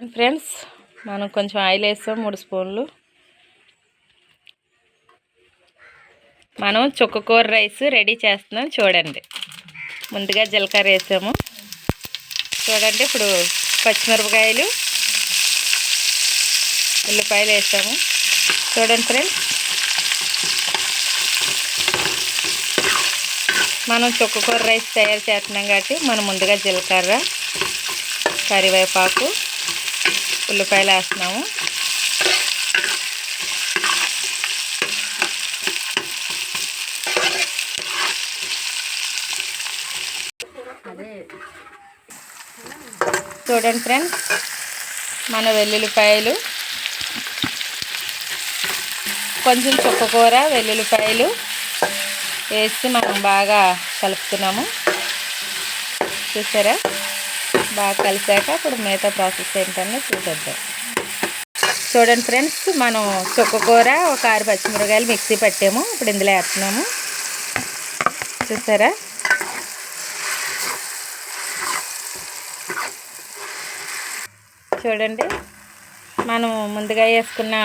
Friends మనం కొంచెం oil వేస్తాం మూడు స్పూన్లు. మనం చుక్కకూర రైస్ రెడీ చేస్తున్నాం చూడండి. ముందుగా జీలకర్ర వేసాము. చూడండి ఇప్పుడు పచ్చిమిరపకాయలు ఉల్లిపాయలు వేసాము. చూడండి ఫ్రెండ్స్. మనం చుక్కకూర రైస్ తయారు చేస్తున్నాం కాబట్టి మనం ముందుగా జీలకర్ర కరివేపాకు ఉల్లిపాయలు వేస్తున్నాము. చూడండి ఫ్రెండ్స్ మన వెల్లుల్లిపాయలు. కొంచెం చుక్కకూర వెల్లుల్లిపాయలు వేసి మనం బాగా కలుపుతున్నాము. చూసారా? బాగా కలిసాక ఇప్పుడు మిగతా ప్రాసెస్ ఏంటని చూసేద్దాం. చూడండి ఫ్రెండ్స్ మనం చుక్కకూర ఒక ఆరు పచ్చిమిరకాయలు మిక్సీ పట్టాము. ఇప్పుడు ఇందులో వేస్తున్నాము. చూసారా? చూడండి మనం ముందుగా వేసుకున్న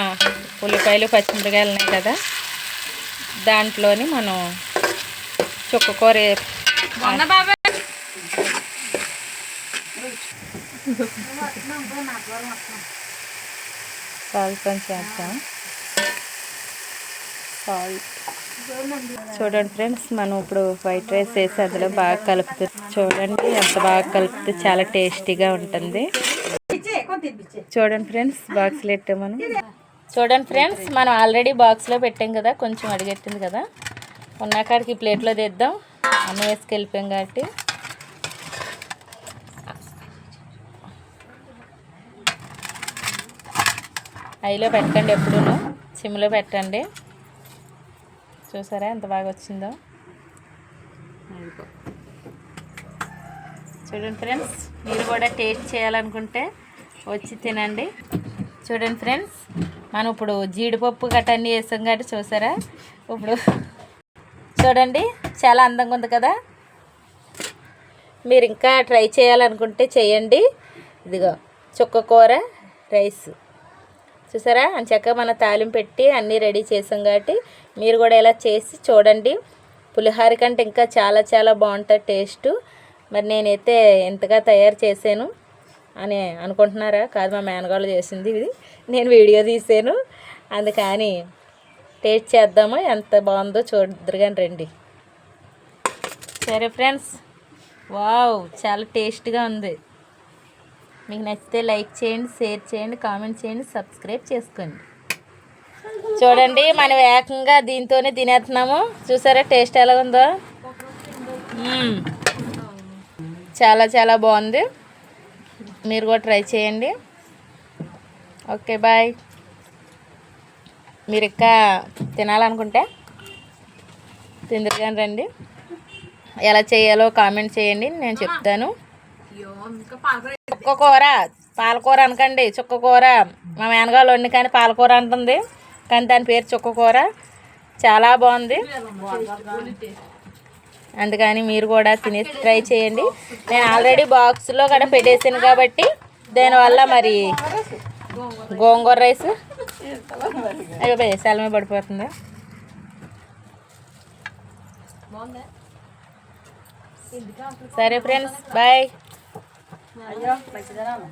ఉల్లిపాయలు పచ్చిమిరకాయలు ఉన్నాయి కదా? దాంట్లోని మనం చుక్కకూర సాల్ట్ కొంచెం వేద్దాం సాల్ట్ చూడండి ఫ్రెండ్స్ మనం ఇప్పుడు వైట్ రైస్ వేసి అందులో బాగా కలుపుతూ చూడండి ఎంత బాగా కలిపితే చాలా టేస్టీగా ఉంటుంది. చూడండి ఫ్రెండ్స్ బాక్స్లో పెట్టాం మనం? చూడండి ఫ్రెండ్స్ మనం ఆల్రెడీ బాక్స్లో పెట్టాం కదా కొంచెం అడిగెట్టింది కదా. ఉన్న కాడికి ప్లేట్లో తెద్దాం. అమ్మ వేసుకెళ్ళిపోయాం కాబట్టి. హైలో పెట్టండి ఎప్పుడూను. సిమ్లో పెట్టండి. చూసారా ఎంత బాగా వచ్చిందో? చూడండి ఫ్రెండ్స్ మీరు కూడా టేస్ట్ చేయాలనుకుంటే వచ్చి తినండి. చూడండి ఫ్రెండ్స్ మనం ఇప్పుడు జీడిపప్పు గట్ట అన్నీ వేసాం కాబట్టి చూసారా? ఇప్పుడు చూడండి చాలా అందంగా ఉంది కదా? మీరు ఇంకా ట్రై చేయాలనుకుంటే చేయండి. ఇదిగో చుక్క కూర రైస్. చూసారా? అంచాక మన తాలింపు పెట్టి అన్నీ రెడీ చేసాం కాబట్టి మీరు కూడా ఇలా చేసి చూడండి. పులిహార కంటే ఇంకా చాలా చాలా బాగుంటుంది టేస్ట్. మరి నేనైతే ఎంతగా తయారు చేశాను అని అనుకుంటున్నారా? కాదు మా మేనగాళ్ళు చేసింది ఇది. నేను వీడియో తీసాను అందుకని టేస్ట్ చేద్దాము. ఎంత బాగుందో చూద్దరు కానీ రండి. సరే ఫ్రెండ్స్. వావ్ చాలా టేస్ట్గా ఉంది. మీకు నచ్చితే లైక్ చేయండి షేర్ చేయండి కామెంట్ చేయండి సబ్స్క్రైబ్ చేసుకోండి. చూడండి మనం ఏకంగా దీంతోనే తినేస్తున్నాము. చూసారా టేస్ట్ ఎలా ఉందో? చాలా చాలా బాగుంది. మీరు కూడా ట్రై చేయండి. Okay bye. మీరు ఇంకా తినాలనుకుంటే తిందరుగాని రండి. ఎలా చేయాలో కామెంట్ చేయండి నేను చెప్తాను. చుక్క కూర పాలకూర అనకండి చుక్క కూర మా మేనగాళ్ళు వండి కానీ పాలకూర అంటుంది. కానీ దాని పేరు చుక్క కూర చాలా బాగుంది. అందుకని మీరు కూడా తినేసి ట్రై చేయండి. నేను ఆల్రెడీ బాక్స్లో కూడా పెట్టేసాను కాబట్టి దానివల్ల మరి గోంగూర రైస్. అయ్యో బేసాలమే పడిపోతుంది? సరే ఫ్రెండ్స్ బాయ్. അയ്യോ പൈസ തരാമോ